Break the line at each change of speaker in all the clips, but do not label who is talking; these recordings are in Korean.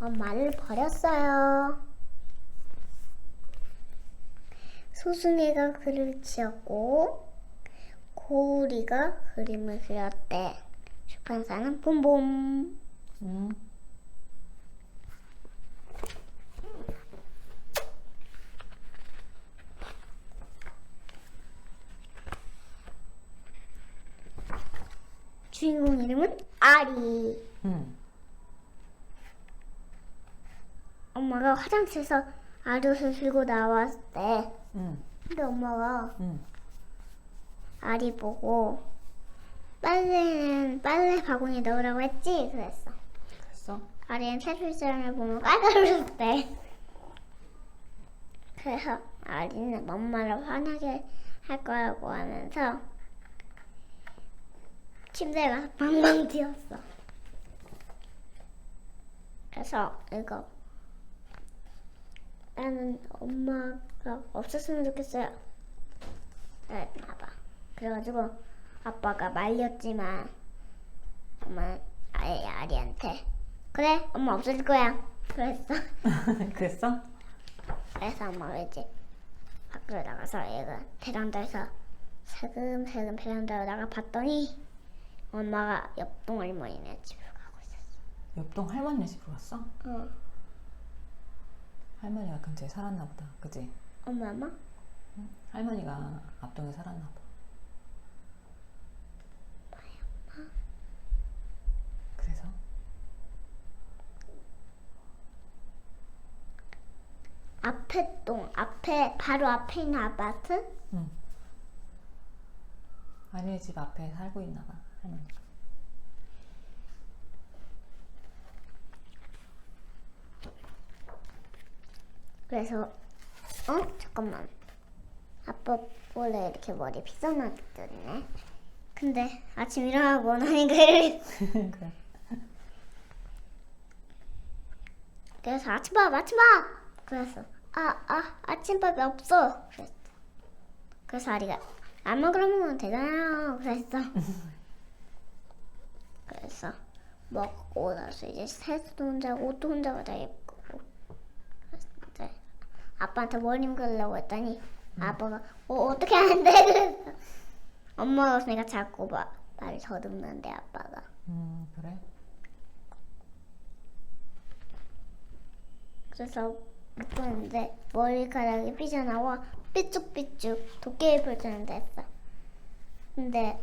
엄마를 버렸어요. 소순이가 글을 지었고 고우리가 그림을 그렸대. 출판사는 봄봄.
음.
주인공 이름은 아리.
음.
엄마가 화장실에서 아리옷을 들고 나왔대.
음.
근데 엄마가
음.
아리 보고 빨래는 빨래 바구니에 넣으라고 했지? 그랬어.
됐어?
아리는 텔레비전을 보면 까다로웠대. 그래서 아리는 엄마를 화나게 할 거라고 하면서 침대에 가서 방방 뛰었어. 그래서 이거 나는 엄마가 없었으면 좋겠어요. 그랬나봐. 그래가지고 아빠가 말렸지만 엄마는 아예 아리한테 그래 엄마 없어질 거야. 그랬어.
그랬어?
그래서 엄마가 이제 밖으로 나가서 얘가 베란다에서 살금살금 베란다로 나가 봤더니 엄마가 옆동 할머니네 집으로 가고 있었어.
옆동 할머니 집으로 갔어?
어.
할머니가 근처에 살았나 보다. 그지?
엄마 엄마?
할머니가 앞동에 살았나 봐. 그래서?
앞에 동 앞에 바로 앞에 있는 아파트?
응. 아니 집 앞에 살고 있나 봐. 할머니가.
그래서 어? 잠깐만. 아빠 원래 이렇게 머리 빗어놨었네. 근데 아침 일어나고
그래.
그래서 아침밥 아침밥! 그래서 아아 아 침밥이 없어. 그랬어. 그래서 아리가 안 먹으면 되잖아요. 그랬어. 그래서 먹고 나서 이제 세수도 혼자 하고 옷도 혼자 다 입고 아빠한테 머리 묶으려고 했더니 아빠가 어 어떻게 하는데 그래서 엄마가 없으니까 자꾸 막 말을 더듬는데 아빠가
음 그래?
그래서 묶었는데 머리카락이 삐져나와 삐쭉삐쭉 도깨비 펼쳤는데 했어. 근데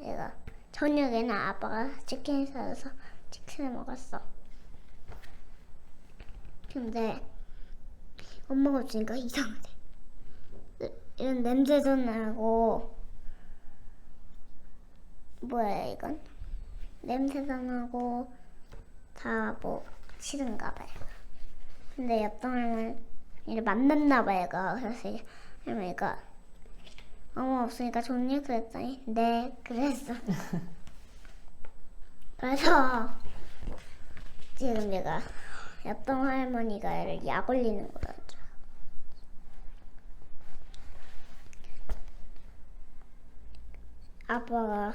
얘가 저녁에는 아빠가 치킨을 사서 치킨을 먹었어. 근데 엄마가 없으니까 이상하대. 이- 이런 냄새도 나고 뭐야 이건? 냄새도 나고 다 뭐 싫은가 봐요. 근데 옆동 할머니를 만났나 봐 얘가 그래서 이 할머니가 어머 없으니까 좋니 그랬더니 네 그랬어 그래서 지금 얘가 옆동 할머니가 얘를 약 올리는 거라 아빠가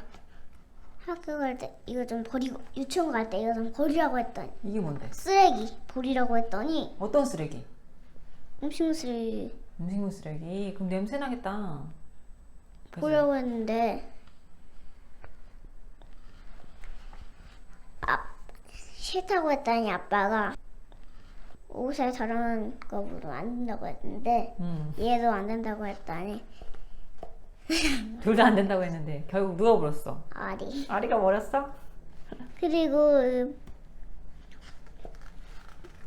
학교 갈 때 이거 좀 버리고 유치원 갈 때 이거 좀 버리라고 했더니
이게 뭔데?
쓰레기 버리라고 했더니
어떤 쓰레기?
음식 쓰레기
음식물 쓰레기. 그럼 냄새 나겠다. 그지?
보려고 했는데 아, 싫다고 했더니 아빠가 옷에 저런 거로 안 된다고 했는데
음.
얘도 안 된다고 했더니
둘 다 안 된다고 했는데 결국 누가 물었어?
아리
아리가 버렸어?
그리고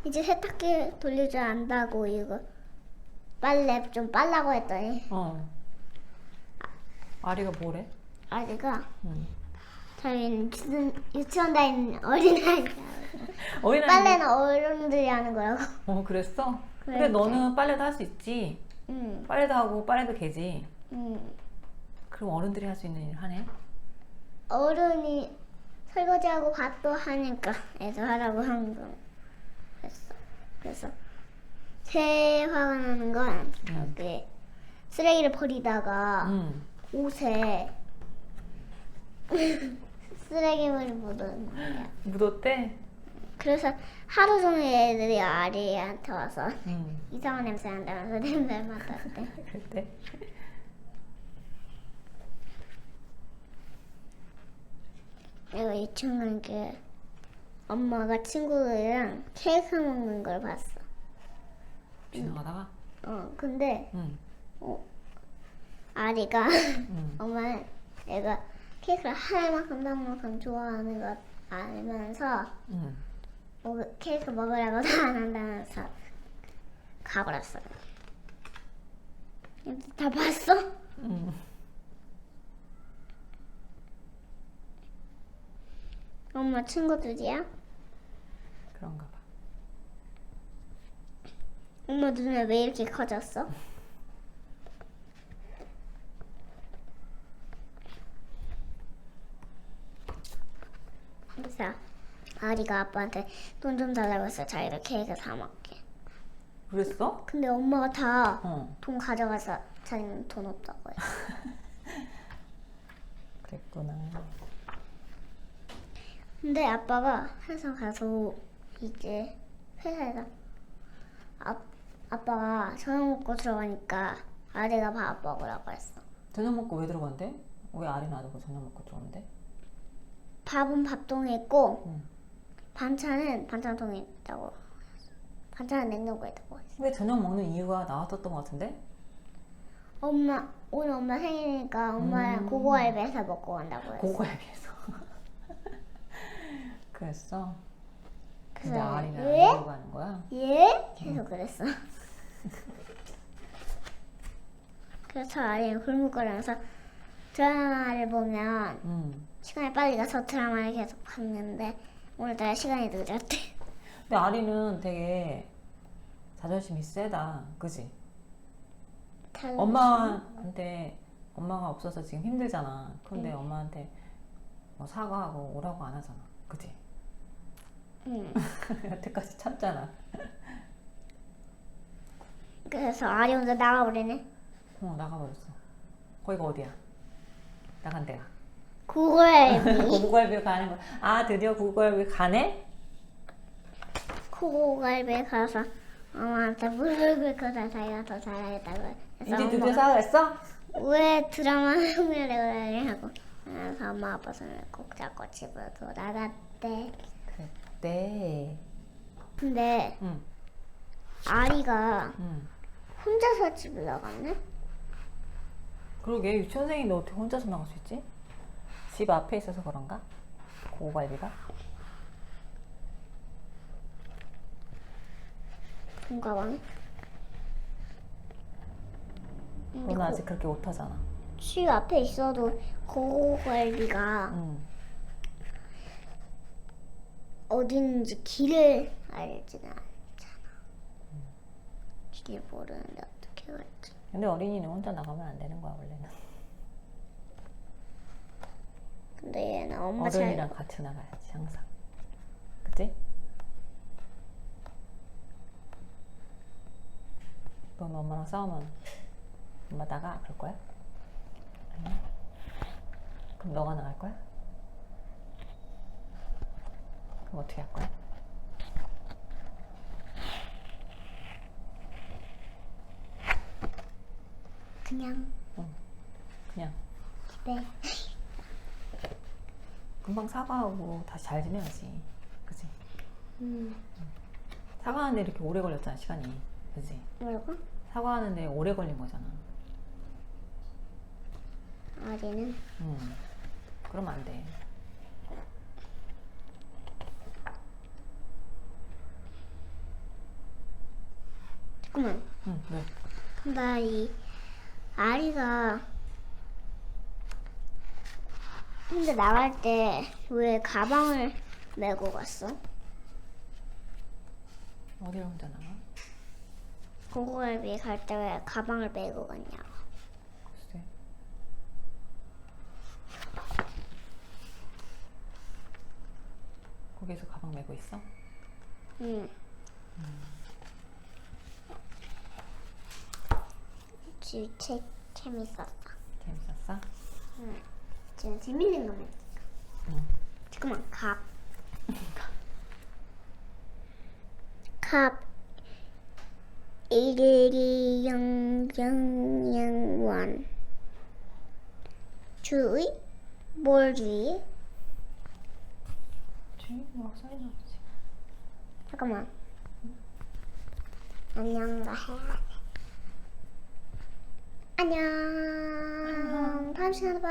이제 세탁기 돌릴 줄 안다고 이거 빨래 좀 빨라고 했더니
어. 아리가 뭐래?
아리가
음.
저희는 유치원, 유치원 다니는 어린아이
어린아이.
빨래는 어른들이 하는 거라고.
어 그랬어? 근데
그랬지.
너는 빨래도 할 수 있지.
응,
빨래도 하고 빨래도 개지.
응.
그럼 어른들이 할 수 있는 일 하네?
어른이 설거지하고 밥도 하니까 애도 하라고 한 거. 그랬어. 그래서 제일 화가 나는 건 여기 쓰레기를 버리다가
응.
옷에 쓰레기물이 묻은 거야.
묻었대?
그래서 하루 종일 애들이 아리한테 와서
응.
이상한 냄새 난다면서 냄새 맡았대.
그때
내가 유치원 게 엄마가 친구들이랑 케이크 먹는 걸 봤어.
지나가다가
어, 근데
응.
어, 아리가
응.
엄마는 내가 케이크를 하나만큼 만큼 좋아하는 것 알면서
응.
먹- 케이크 먹으라고 다 안 한다면서 가버렸어. 다 봤어?
응.
엄마 친구들이야?
그런가 봐.
엄마 눈에 왜 이렇게 커졌어? 그래서 아리가 아빠한테 돈 좀 달라고 해서 자기도 케이크 사 먹게.
그랬어?
근데 엄마가 다 돈
어.
가져가서 자기는 돈 없다고 해.
그랬구나.
근데 아빠가 회사 가서 이제 회사에서 아, 아빠가 저녁 먹고 들어가니까 아리가 밥 먹으라고 했어.
저녁 먹고 왜 들어간대? 왜 아리 놔두고 저녁 먹고 들어온대?
밥은 밥통에 있고
응.
반찬은 반찬통에 있다고. 반찬은 냉장고에 있다고 했어.
왜 저녁 먹는 이유가 나왔었던 것 같은데?
엄마 오늘 엄마 생일이니까 엄마랑
음.
고고알배에서 먹고 간다고 했어.
고거에 비해서. 그랬어? 근데
그래서
아리는 안
예?
들어가는 거야?
예? 계속 그랬어. 그래서 아리는 굴묵거리면서 드라마를 보면
응.
시간이 빨리 가서 드라마를 계속 봤는데 오늘따라 시간이 늦었대.
근데 아리는 되게 자존심이 세다. 그지?
다른
엄마한테 엄마가 없어서 지금 힘들잖아. 그런데 엄마한테 뭐 사과하고 오라고 안 하잖아. 그지?
응.
여태까지 참잖아.
그래서 아리 혼자 나가버리네.
어, 나가버렸어. 거기가 어디야? 나간 데가.
고고알비.
고고갈비 가는 거. 아, 드디어 고고갈비 가네?
고고알비 가서 엄마한테 무릎을 꿇고 자기가 더 잘하겠다고 해서
이제 드디어
엄마가
사과했어?
왜 드라마 흥미를 하고 그래서 엄마 아빠 손을 꼭 잡고 집으로 돌아갔대.
그때.
근데
응,
아리가
응.
혼자서 집을 나갔네?
그러게, 유치원생인데 어떻게 혼자서 나갈 수 있지? 집 앞에 있어서 그런가?
돈가방에? 근데
너는 아직 그렇게 못하잖아.
집 앞에 있어도 고갈비가
응.
어디 있는지 길을 알지는 않잖아. 길 모르는데 어떻게 갈지.
근데 어린이는 혼자 나가면 안 되는 거야, 원래는.
근데 얘는 엄마
어른이랑
잘
같이 나가야지, 항상. 그치? 넌 엄마랑 싸우면 엄마 나가? 그럴 거야? 아니야? 그럼 너가 나갈 거야? 그럼 어떻게 할 거야?
그냥
그냥
집에
금방 사과하고 다시 잘 지내야지. 그치?
음
사과하는데 이렇게 오래 걸렸잖아, 시간이. 그치?
뭐라고?
사과하는데 오래 걸린 거잖아.
아리는
음. 그러면 안 돼.
잠깐만.
응, 왜?
나이 아리가 혼자 나갈 때 왜 가방을 메고 갔어?
어디를 혼자 나가?
고고갈비 갈 때 왜 가방을 메고 갔냐고.
글쎄. 거기서 가방 메고 있어?
응. 지금 책 재밌었어.
재밌었어?
응. 지금 재밌는 거만.
응.
잠깐만 갑. 갑 일일이 영영영원 주의 뭘 주의
주인 뭐 소리 나지.
잠깐만 안녕도 해야 돼 안녕. 다음 시간에 봐